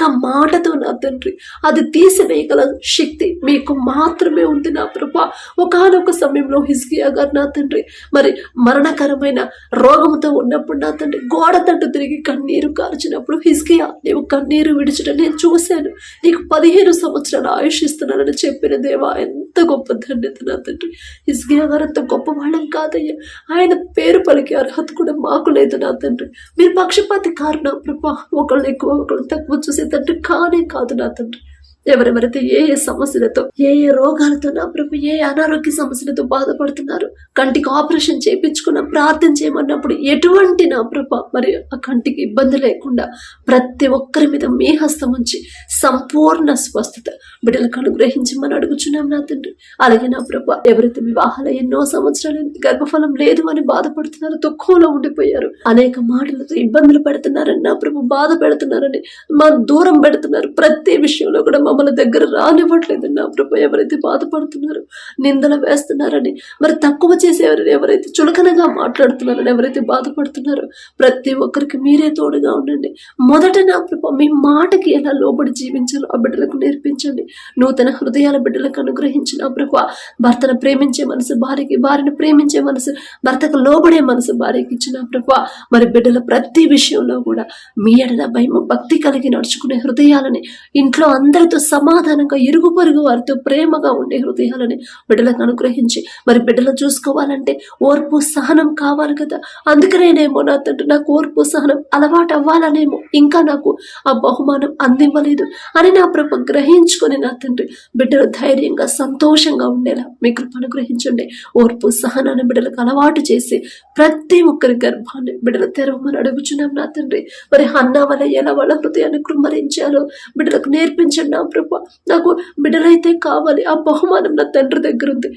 ఒక్క మాటతో నా తండ్రి అది తీసివేయగల శక్తి మీకు మాత్రమే ఉంది నా ప్రభా. ఒకనొక సమయంలో హిస్కియా గారు నా తండ్రి మరి మరణకరమైన రోగంతో ఉన్నప్పుడు నా తండ్రి గోడ తట్టు తిరిగి కన్నీరు కార్చినప్పుడు హిస్కియా నీవు కన్నీరు విడిచడం నేను చూశాను. నీకు పదిహేను సంవత్సరాలు ఆయుషిస్తున్నానని చెప్పిన దేవా ఎంత గొప్ప ధన్యత నా తండ్రి. హిస్కియా గారు అంత గొప్ప వాళ్ళం కాదయ్యా. ఆయన పేరు పలికే అర్హత కూడా మాకు లేదు నా తండ్రి. మీరు పక్షపాతి కారణం ప్రభా. ఒకళ్ళు ఎక్కువ ఒకళ్ళు తక్కువ చూసే తండ్రి కానే కాదు నా తండ్రి. ఎవరెవరైతే ఏ ఏ సమస్యలతో ఏ ఏ రోగాలతో నా ప్రభు ఏ అనారోగ్య సమస్యలతో బాధపడుతున్నారు కంటికి ఆపరేషన్ చేయించుకున్న ప్రార్థన చేయమన్నప్పుడు ఎటువంటి నా ప్రభ మరి ఆ కంటికి ఇబ్బంది లేకుండా ప్రతి ఒక్కరి మీద మీ హస్తం ఉంచి సంపూర్ణ స్వస్థత బిడ్డలకు అనుగ్రహించమని అడుగుచున్నాం నా తండ్రి. అలాగే నా ప్రభ ఎవరైతే వివాహాలు ఎన్నో సంవత్సరాలు గర్భఫలం లేదు అని బాధపడుతున్నారు దుఃఖంలో ఉండిపోయారు అనేక మాటలతో ఇబ్బందులు పెడుతున్నారని నా ప్రభు బాధ పెడుతున్నారని మా దూరం పెడుతున్నారు ప్రతి విషయంలో కూడా మమ్మల్ని దగ్గర రానివ్వట్లేదు నా ప్రభు. ఎవరైతే బాధపడుతున్నారో నిందలు వేస్తున్నారని మరి తక్కువ చేసేవారని ఎవరైతే చులకనగా మాట్లాడుతున్నారని ఎవరైతే బాధపడుతున్నారో ప్రతి ఒక్కరికి మీరే తోడుగా ఉండండి. మొదట నా ప్రభు మీ మాటకి ఎలా లోబడి జీవించాలో ఆ బిడ్డలకు నేర్పించండి. నూతన హృదయాల బిడ్డలకు అనుగ్రహించిన ప్రభు భర్తను ప్రేమించే మనసు భార్యకి భార్యను ప్రేమించే మనసు భర్తకు లోబడే మనసు భార్యకి ఇచ్చిన ప్రభు మరి బిడ్డల ప్రతి విషయంలో కూడా మీ ఎడల భయం భక్తి కలిగి నడుచుకునే హృదయాలని ఇంట్లో అందరితో సమాధానంగా ఇరుగు పొరుగు వారితో ప్రేమగా ఉండే హృదయాలని బిడ్డలకు అనుగ్రహించి మరి బిడ్డలు చూసుకోవాలంటే ఓర్పు సహనం కావాలి కదా. అందుకనేనేమో నా తండ్రి నాకు ఓర్పు సహనం అలవాటు అవ్వాలనేమో ఇంకా నాకు ఆ బహుమానం అందివ్వలేదు అని నా ప్రభు గ్రహించుకొని నా తండ్రి బిడ్డలు ధైర్యంగా సంతోషంగా ఉండేలా మీ కృప అనుగ్రహించండి. ఓర్పు సహనాన్ని బిడ్డలకు అలవాటు చేసి ప్రతి ఒక్కరి గర్భాన్ని బిడ్డలు తెరవమని అడుగుచున్నాం నా తండ్రి. మరి అన్న వల్ల ఎలా వాళ్ళ హృదయాన్ని కృమ్మరించాలో బిడ్డలకు నేర్పించండి నా ప్రభు నాకు బిడ్డలైతే కావాలి. ఆ బహుమానం నా తండ్రి దగ్గర ఉంది.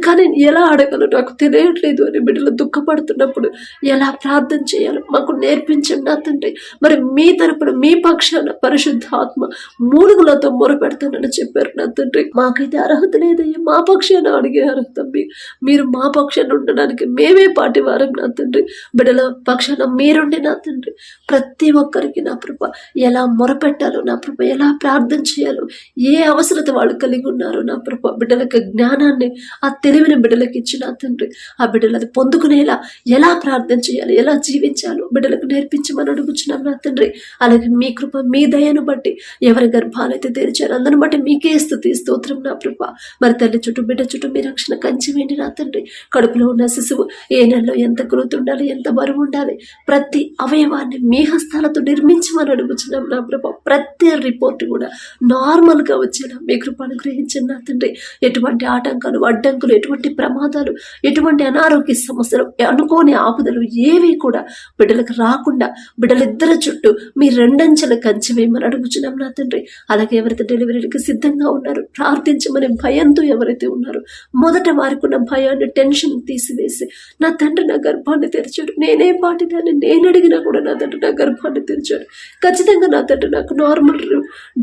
కానీ ఎలా అడగను? నాకు తెలియట్లేదు అని బిడ్డలు దుఃఖపడుతున్నప్పుడు ఎలా ప్రార్థన చేయాలో? మాకు నేర్పించండి నా తండ్రి. మరి మీ తరపున మీ పక్షాన పరిశుద్ధ ఆత్మ మూలుగులతో మొరపెడతానని చెప్పారు నా తండ్రి. మాకైతే అర్హత లేదయ్యా. మా పక్షాన అడిగే అర్హత మీరు మా పక్షాన ఉండడానికి మేమే పాటి వారం నా తండ్రి. బిడ్డల పక్షాన మీరుండి నా తండ్రి. ప్రతి ఒక్కరికి నా ప్రభ ఎలా మొరపెట్టాలో నా ప్రభ ఎలా ప్రార్థన చేయాలో ఏ అవసరత వాళ్ళు కలిగి ఉన్నారు నా ప్రభు బిడ్డలకు జ్ఞానాన్ని ఆ తెలివిని బిడ్డలకు ఇచ్చిన తండ్రి. ఆ బిడ్డలు అది పొందుకునేలా ఎలా ప్రార్థన చేయాలి ఎలా జీవించాలో బిడ్డలకు నేర్పించమని అడుగుచున్నాం నా తండ్రి. అలాగే మీ కృప మీ దయను బట్టి ఎవరి గర్భాలైతే తెరిచారు అందరిని బట్టి మీకే స్థుతి స్తోత్రం నా ప్రభ. మరి తల్లి చుట్టూ బిడ్డ చుట్టూ మీ రక్షణ కంచి నా తండ్రి. కడుపులో ఉన్న శిశువు ఏ నెలలో ఎంత గ్రోత్ ఉండాలి ఎంత బరువు ఉండాలి ప్రతి అవయవాన్ని మీ హస్తాలతో నిర్మించమని అడుగుచున్నాం నా ప్రభ. ప్రతి రిపోర్ట్ కూడా నార్మల్గా వచ్చేలా మీ కృప అనుగ్రహించిన నా తండ్రి. ఎటువంటి ఆటంకాలు అడ్డంకులు ఎటువంటి ప్రమాదాలు ఎటువంటి అనారోగ్య సమస్యలు అనుకోని ఆపదలు ఏవి కూడా బిడ్డలకు రాకుండా బిడ్డలిద్దరి చుట్టూ మీ రెండంచెల కంచి వేయమని అడుగుచున్నాం నా తండ్రి. అలాగే ఎవరైతే డెలివరీకి సిద్ధంగా ఉన్నారు ప్రార్థించమని భయంతో ఎవరైతే ఉన్నారో మొదట వారికి ఉన్న భయాన్ని టెన్షన్ తీసివేసి నా తండ్రి నా గర్భాన్ని తెరిచాడు. నేనే పాటిదాన్ని నేను అడిగినా కూడా నా తండ్రి నా గర్భాన్ని తెరిచాడు. ఖచ్చితంగా నా తండ్రి నాకు నార్మల్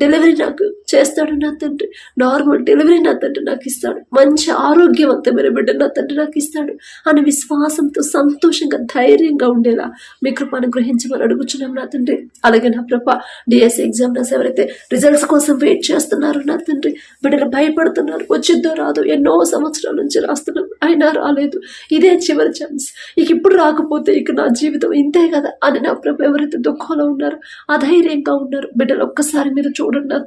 డెలివరీ నాకు చేస్తాడు నా తండ్రి. నార్మల్ డెలివరీ నా తండ్రి నాకు ఇస్తాడు. మంచి ఆరోగ్యవంతమైన బిడ్డ నా తండ్రి నాకు ఇస్తాడు అని విశ్వాసంతో సంతోషంగా ధైర్యంగా ఉండేలా మీ కృపను గ్రహించమని అడుగుచున్నాం నా తండ్రి. అలాగే నా ప్రభ డిఎస్సి ఎగ్జామ్నర్స్ ఎవరైతే రిజల్ట్స్ కోసం వెయిట్ చేస్తున్నారు నా తండ్రి బిడ్డలు భయపడుతున్నారు వచ్చిద్దో రాదో ఎన్నో సంవత్సరాల నుంచి రాస్తున్నాం. అయినా రాలేదు. ఇదే చివరి ఛాన్స్ ఇక ఇప్పుడు రాకపోతే ఇక నా జీవితం ఇంతే కదా అని నా ప్రభు ఎవరైతే దుఃఖంలో ఉన్నారో అధైర్యంగా ఉన్నారు. బిడ్డలు ఒక్కసారి మీరు చూడండి నా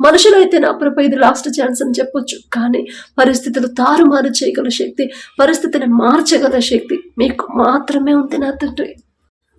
మనుషులైతే నా ప్రభ ఇది లాస్ట్ ఛాన్స్ అని చెప్పొచ్చు. కానీ పరిస్థితులు తారుమారు చేయగల శక్తి పరిస్థితిని మార్చగల శక్తి మీకు మాత్రమే ఉంది నా తండ్రి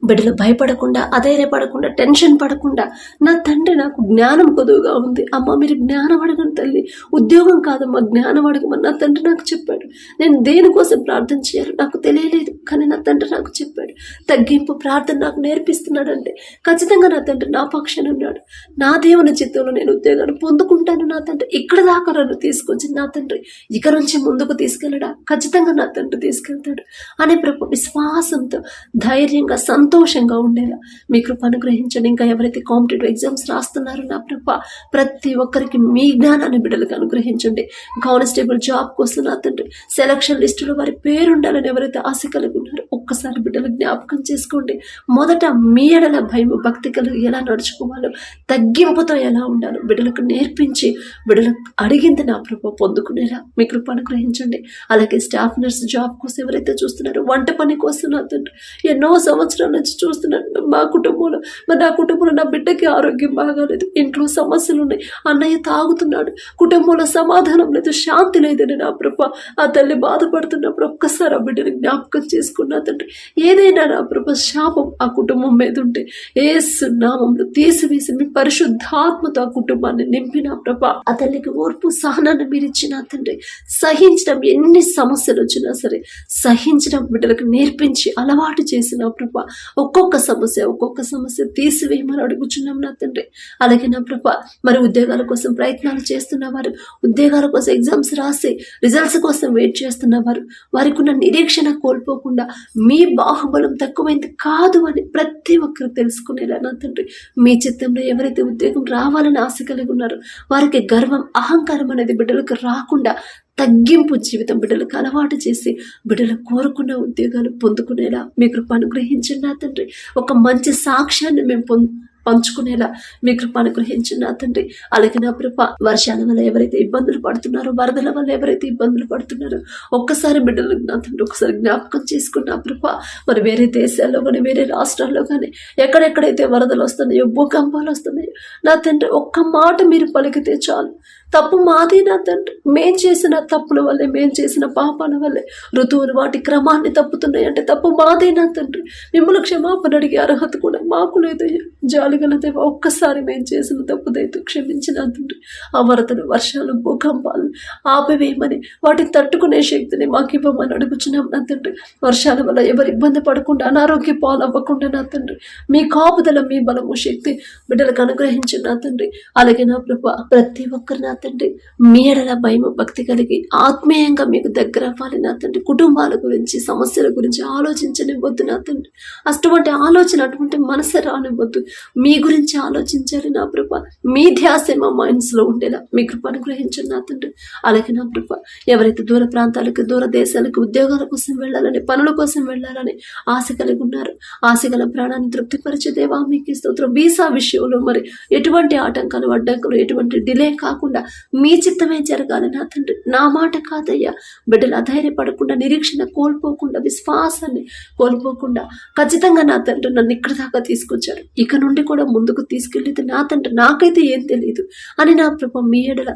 బిడ్డలు భయపడకుండా అధైర్యపడకుండా టెన్షన్ పడకుండా నా తండ్రి నాకు జ్ఞానం కొదువుగా ఉంది. అమ్మ మీరు జ్ఞానం అడగను తల్లి. ఉద్యోగం కాదమ్మా జ్ఞానం అడగమని నా తండ్రి నాకు చెప్పాడు. నేను దేనికోసం ప్రార్థన చేయాలి నాకు తెలియలేదు కానీ నా తండ్రి నాకు చెప్పాడు. తగ్గింపు ప్రార్థన నాకు నేర్పిస్తున్నాడంటే ఖచ్చితంగా నా తండ్రి నా పక్షాన ఉన్నాడు. నా దేవుని చిత్తంలో నేను ఉద్యోగాన్ని పొందుకుంటాను. నా తండ్రి ఇక్కడ దాకా నన్ను తీసుకొచ్చి నా తండ్రి ఇక నుంచి ముందుకు తీసుకెళ్ళడా? ఖచ్చితంగా నా తండ్రి తీసుకెళ్తాడు. అనే ప్రభు విశ్వాసంతో ధైర్యంగా సంతోషంగా ఉండేలా. మీ కృప అనుగ్రహించండి. ఇంకా ఎవరైతే కాంపిటేటివ్ ఎగ్జామ్స్ రాస్తున్నారో నా ప్రభ ప్రతి ఒక్కరికి మీ జ్ఞానాన్ని బిడ్డలకు అనుగ్రహించండి. కానిస్టేబుల్ జాబ్ కోసం నా తండ్రి సెలక్షన్ లిస్టులో వారి పేరు ఉండాలని ఎవరైతే ఆశ కలిగి ఉన్నారో ఒక్కసారి బిడ్డలు జ్ఞాపకం చేసుకోండి. మొదట మీ ఎడల భయం భక్తి కలిగి ఎలా నడుచుకోవాలో తగ్గింపుతో ఎలా ఉండాలో బిడ్డలకు నేర్పించి బిడ్డలకు అడిగింది నా ప్రభ పొందుకునేలా మీ కృప అనుగ్రహించండి. అలాగే స్టాఫ్ నర్స్ జాబ్ కోసం ఎవరైతే చూస్తున్నారో వంట పని కోసం నా తండ్రి ఎన్నో సంవత్సరాలు నుంచి చూస్తున్నాను. మా కుటుంబంలో మరి నా కుటుంబంలో నా బిడ్డకి ఆరోగ్యం బాగాలేదు. ఇంట్లో సమస్యలు ఉన్నాయి. అన్నయ్య తాగుతున్నాడు. కుటుంబంలో సమాధానం లేదు. శాంతి లేదని నా ప్రభ ఆ తల్లి బాధపడుతున్నప్పుడు ఒక్కసారి ఆ బిడ్డని జ్ఞాపకం చేసుకున్నా తండ్రి. ఏదైనా నా ప్రభ శాపం ఆ కుటుంబం మీద ఉంటే ఏసు నామంలో తీసివేసి మీ పరిశుద్ధాత్మతో ఆ కుటుంబాన్ని నింపిన ప్రభ. ఆ తల్లికి ఓర్పు సహనాన్ని మీరు ఇచ్చిన తండ్రి. సహించడం ఎన్ని సమస్యలు వచ్చినా సరే సహించడం బిడ్డలకు నేర్పించి అలవాటు చేసిన ప్రభ ఒక్కొక్క సమస్య ఒక్కొక్క సమస్య తీసివేయమని అడుగుచున్నాం నా తండ్రి. అలాగే నా ప్రభా మరి ఉద్యోగాల కోసం ప్రయత్నాలు చేస్తున్నవారు ఉద్యోగాల కోసం ఎగ్జామ్స్ రాసి రిజల్ట్స్ కోసం వెయిట్ చేస్తున్నవారు వారికి ఉన్న నిరీక్షణ కోల్పోకుండా మీ బాహుబలం తక్కువైంది కాదు అని ప్రతి ఒక్కరు తెలుసుకునేలా నా తండ్రి. మీ చిత్తంలో ఎవరైతే ఉద్యోగం రావాలని ఆశ కలిగి ఉన్నారో వారికి గర్వం అహంకారం అనేది బిడ్డలకు రాకుండా తగ్గింపు జీవితం బిడ్డలకు అలవాటు చేసి బిడ్డలు కోరుకున్న ఉద్యోగాలు పొందుకునేలా మీ కృప అనుగ్రహించండి నా తండ్రి. ఒక మంచి సాక్ష్యాన్ని మేము పొం పంచుకునేలా మీ కృప అనుగ్రహించిన నా తండ్రి. అలాగే నా కృప వర్షాల వల్ల ఎవరైతే ఇబ్బందులు పడుతున్నారో వరదల వల్ల ఎవరైతే ఇబ్బందులు పడుతున్నారో ఒక్కసారి బిడ్డలు నా తండ్రి ఒకసారి జ్ఞాపకం చేసుకున్న కృప మరి వేరే దేశాల్లో కానీ వేరే రాష్ట్రాల్లో కానీ ఎక్కడెక్కడైతే వరదలు వస్తున్నాయో భూకంపాలు వస్తున్నాయో నా తండ్రి ఒక్క మాట మీరు పలికితే చాలు. తప్పు మాది నా తండ్రి. మేం చేసిన తప్పుల వల్లే మేం చేసిన పాపాల వల్లే ఋతువులు వాటి క్రమాన్ని తప్పుతున్నాయి అంటే తప్పు మాదే నా తండ్రి. మిమ్మల్ని క్షమాపణ అడిగే అర్హత కూడా మాకు లేదయ్యా జాలిగలదేవ ఒక్కసారి మేము చేసిన తప్పుదైతే క్షమించిన తండ్రి. ఆ వరదలు వర్షాలు భూకంపాలు ఆపివేయమని వాటిని తట్టుకునే శక్తిని మాకు ఇవ్వమని అడుగుచున్నాం నా తండ్రి. వర్షాల వల్ల ఎవరు ఇబ్బంది పడకుండా అనారోగ్య పాలవ్వకుండా నా తండ్రి. మీ కాపుదల మీ బలము శక్తి బిడ్డలకు అనుగ్రహించిన నా తండ్రి. అలాగే నా ప్రభ ప్రతి ఒక్కరు నా తండ్రి. మీ ఎడల భయం భక్తి కలిగి ఆత్మీయంగా మీకు దగ్గర అవ్వాలి నా తండ్రి. కుటుంబాల గురించి సమస్యల గురించి ఆలోచించనివ్వద్దు నా తండ్రి. అటువంటి ఆలోచన అటువంటి మనసు రానివ్వద్దు. మీ గురించి ఆలోచించాలి నా కృప మీ ధ్యాసే మా మైండ్స్లో ఉండేలా మీ కృప అనుగ్రహించండి నా తండ్రి. అలాగే నా కృప ఎవరైతే దూర ప్రాంతాలకు దూర దేశాలకు ఉద్యోగాల కోసం వెళ్ళాలని పనుల కోసం వెళ్ళాలని ఆశ కలిగి ఉన్నారు ఆశ గల ప్రాణాన్ని తృప్తిపరిచే దేవా మీకు స్తోత్రం. వీసా విషయంలో మరి ఎటువంటి ఆటంకాలు అడ్డంకులు ఎటువంటి డిలే కాకుండా మీ చిత్తమే జరగాలి నా తండ్రి. నా మాట కాదయ్యా. బిడ్డలు అధైర్యపడకుండా నిరీక్షణ కోల్పోకుండా విశ్వాసాన్ని కోల్పోకుండా ఖచ్చితంగా నా తండ్రి నన్ను ఇక్కడ దాకా తీసుకొచ్చారు. ఇక నుండి కూడా ముందుకు తీసుకెళ్ళేది నా తండ్రి. నాకైతే ఏం తెలియదు అని నా ప్రభ మీ ఎడల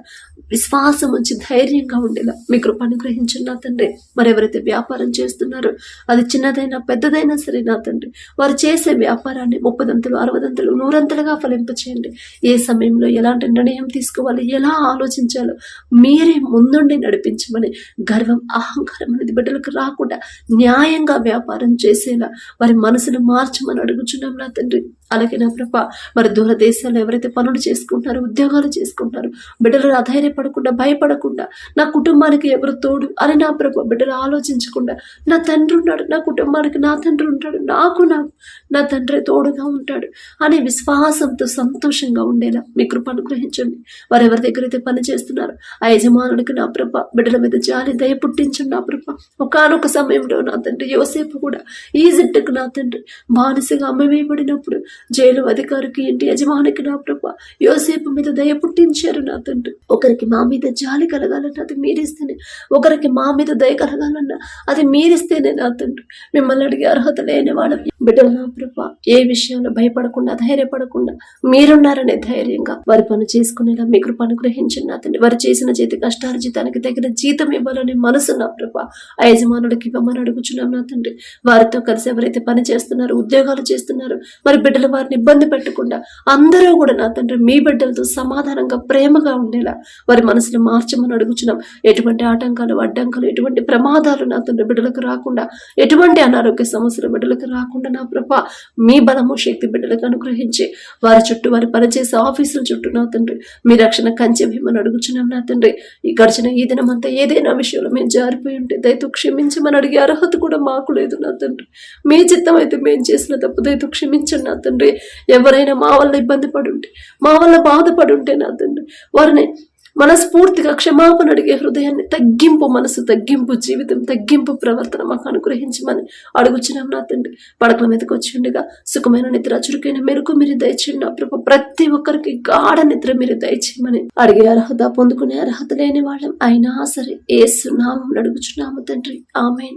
విశ్వాసం వచ్చి ధైర్యంగా ఉండేలా మీ కృప అనుగ్రహించండి నా తండ్రి. మరెవరైతే వ్యాపారం చేస్తున్నారో అది చిన్నదైనా పెద్దదైనా సరే నా తండ్రి. వారు చేసే వ్యాపారాన్ని ముప్పదంతులు అరవదంతులు నూరంతలుగా ఫలింపచేయండి. ఏ సమయంలో ఎలాంటి నిర్ణయం తీసుకోవాలి ఎలా ఆలోచించాలో? మీరే ముందుండి నడిపించమని గర్వం అహంకారం అనేది బిడ్డలకు రాకుండా న్యాయంగా వ్యాపారం చేసేలా వారి మనసును మార్చమని అడుగుచున్నాం నా తండ్రి. అలాగే నా ప్రభ మరి దూర ఎవరైతే పనులు చేసుకుంటారో ఉద్యోగాలు చేసుకుంటారో బిడ్డలు అధైర్యపడకుండా భయపడకుండా నా కుటుంబానికి ఎవరు తోడు అని నా ప్రభ బిడ్డలు ఆలోచించకుండా నా తండ్రి ఉన్నాడు నా కుటుంబానికి నా తండ్రి ఉంటాడు నాకు నాకు నా తండ్రి తోడుగా ఉంటాడు అనే విశ్వాసంతో సంతోషంగా ఉండేలా మీ కృప అనుగ్రహించండి వారు ఎవరి దగ్గర అయితే పనిచేస్తున్నారో ఆ యజమానుడికి నా ప్రభ బిడ్డల మీద జాలి దయ పుట్టించండి నా ప్రభ. ఒకనొక సమయంలో నా తండ్రి యోసేపు కూడా ఈజిప్ట్కి నా తండ్రి బానిసగా అమ్మవేయబడినప్పుడు జైలు అధికారికి ఏంటి యజమానికి నా ప్రభ యోసేపు మీద దయ పుట్టించారు నా తండ్రి. ఒకరికి మా మీద జాలి కలగాలన్నా అది మీరిస్తేనే ఒకరికి మా మీద దయ కలగాలన్నా అది మీరిస్తేనే నా తండ్రి. మిమ్మల్ని అడిగే అర్హత లేని వాళ్ళ బిడ్డలు నా ప్రభ. ఏ విషయంలో భయపడకుండా ధైర్యపడకుండా మీరున్నారనే ధైర్యంగా వారి పని చేసుకునేలా మీ కృప అనుగ్రహించండి నా తండ్రి వారు చేసిన చేతి కష్టార్జితానికి తగిన జీతం ఇవ్వాలని మనసు నా ప్రభా. ఆ యజమానుడికి ఇవ్వమని అడుగుచున్నాం నా తండ్రి. వారితో కలిసి ఎవరైతే పని చేస్తున్నారో ఉద్యోగాలు చేస్తున్నారో మరి బిడ్డలు వారిని ఇబ్బంది పెట్టకుండా అందరూ కూడా నా తండ్రి మీ బిడ్డలతో సమాధానంగా ప్రేమగా ఉండేలా వారి మనసును మార్చమని అడుగుచున్నాం. ఎటువంటి ఆటంకాలు అడ్డంకాలు ఎటువంటి ప్రమాదాలు నా తండ్రి బిడ్డలకు రాకుండా ఎటువంటి అనారోగ్య సమస్యలు బిడ్డలకు రాకుండా నా ప్రభా మీ బలము శక్తి బిడ్డలకు అనుగ్రహించి వారి చుట్టూ వారి పనిచేసే ఆఫీసుల చుట్టూ నా తండ్రి మీ రక్షణ కంచె భీమని అడుగుచున్నాం నా తండ్రి. ఈ గడిచిన ఈ దినమంతా ఏదైనా విషయంలో మేము జారిపోయి ఉంటే దయతో క్షమించమని అడిగే అర్హత కూడా మాకు లేదు నా తండ్రి. మీ చిత్తం అయితే మేము చేసిన తప్పు దయతో క్షమించండి నా తండ్రి. ఎవరైనా మా వల్ల ఇబ్బంది పడి ఉంటే మా వల్ల బాధపడి ఉంటే నా తండ్రి. వారిని మనస్ఫూర్తిగా క్షమాపణ అడిగే హృదయాన్ని తగ్గింపు మనసు తగ్గింపు జీవితం తగ్గింపు ప్రవర్తన మాకు అనుగ్రహించమని అడుగుచున్నాం నా తండ్రి. పడకల మీదకి వచ్చి ఉండగా సుఖమైన నిద్ర చురుకైన మెరుగు మీరు దయచేయండి నా ప్రభు. ప్రతి ఒక్కరికి గాఢ నిద్ర మీరు దయచేయమని అడిగే అర్హత పొందుకునే అర్హత లేని వాళ్ళం అయినా సరే ఏసునామం అడుగుచున్నాము తండ్రి. ఆమె